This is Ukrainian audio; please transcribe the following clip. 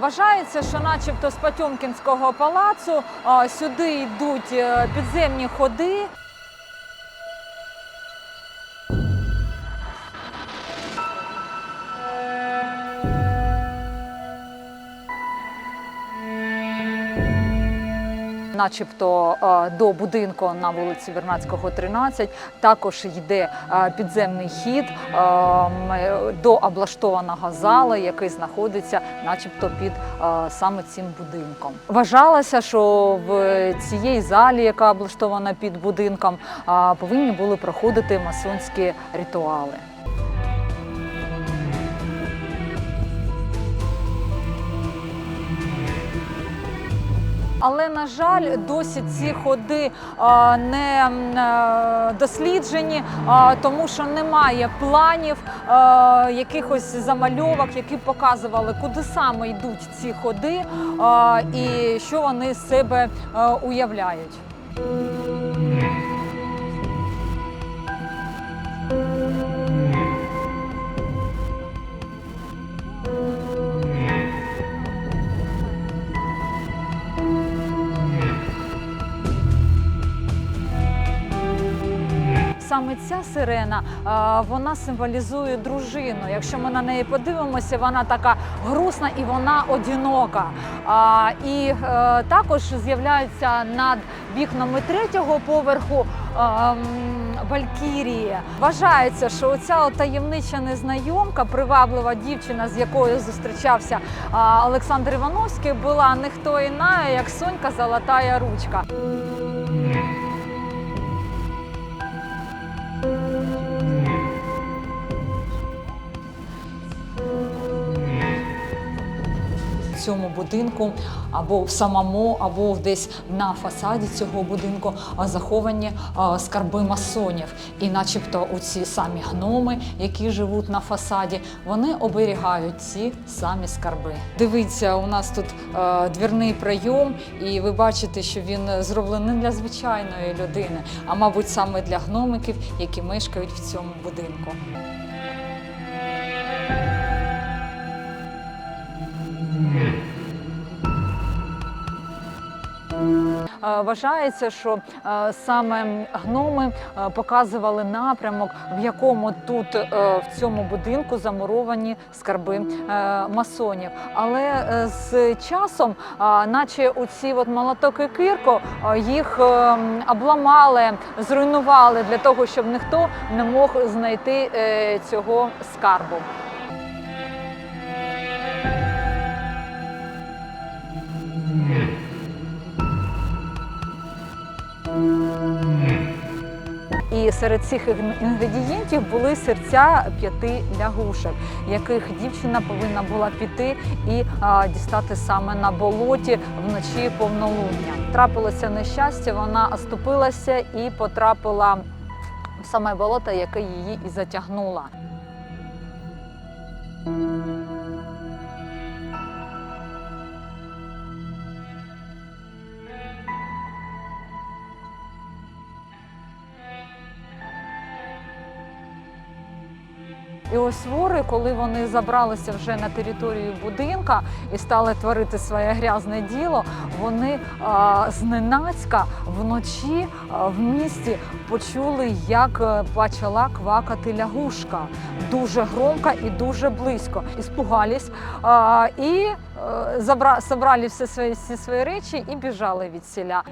Вважається, що начебто з Потьомкінського палацу сюди йдуть е, підземні ходи. Начебто е, до будинку на вулиці Вернадського, 13, також йде е, підземний хід е, до облаштованого залу, який знаходиться, начебто, під саме цим будинком. Вважалося, що в цій залі, яка облаштована під будинком, повинні були проходити масонські ритуали. Але на жаль, досі ці ходи не е, досліджені, тому що немає планів, якихось замальовок, які показували, куди саме йдуть ці ходи і що вони з себе е, уявляють. Саме ця сирена вона символізує дружину. Якщо ми на неї подивимося, вона така грустна і вона одинока. І е, також з'являються над вікнами третього поверху. Валькірії вважається, що оця таємнича незнайомка, приваблива дівчина, з якою зустрічався Олександр Івановський, була не хто іна, як Сонька Золотая ручка. Цьому будинку або в самому, або десь на фасаді цього будинку заховані скарби масонів. І начебто у ці самі гноми, які живуть на фасаді, вони оберігають ці самі скарби. Дивіться, у нас тут двірний прийом, і ви бачите, що він зроблений не для звичайної людини, а мабуть саме для гномиків, які мешкають в цьому будинку. Вважається, що е, саме гноми е, показували напрямок, в якому тут е, в цьому будинку замуровані скарби е, масонів. Але е, з часом, е, наче у от молоток і кирку, е, їх е, обламали, зруйнували для того, щоб ніхто не мог знайти е, цього скарбу. І серед цих інгредієнтів були серця п'яти лягушек, яких дівчина повинна була піти і а, дістати саме на болоті вночі повнолуння. Трапилося нещастя, вона оступилася і потрапила в саме болото, яке її і затягнуло. І ось вори, коли вони забралися вже на територію будинка і стали творити своє грязне діло, вони а, зненацька вночі а, в місті почули, як е, почала квакати лягушка дуже громко і дуже близько. Іспугались а, і е, забра, забрали всі свої, всі свої речі і біжали від селя.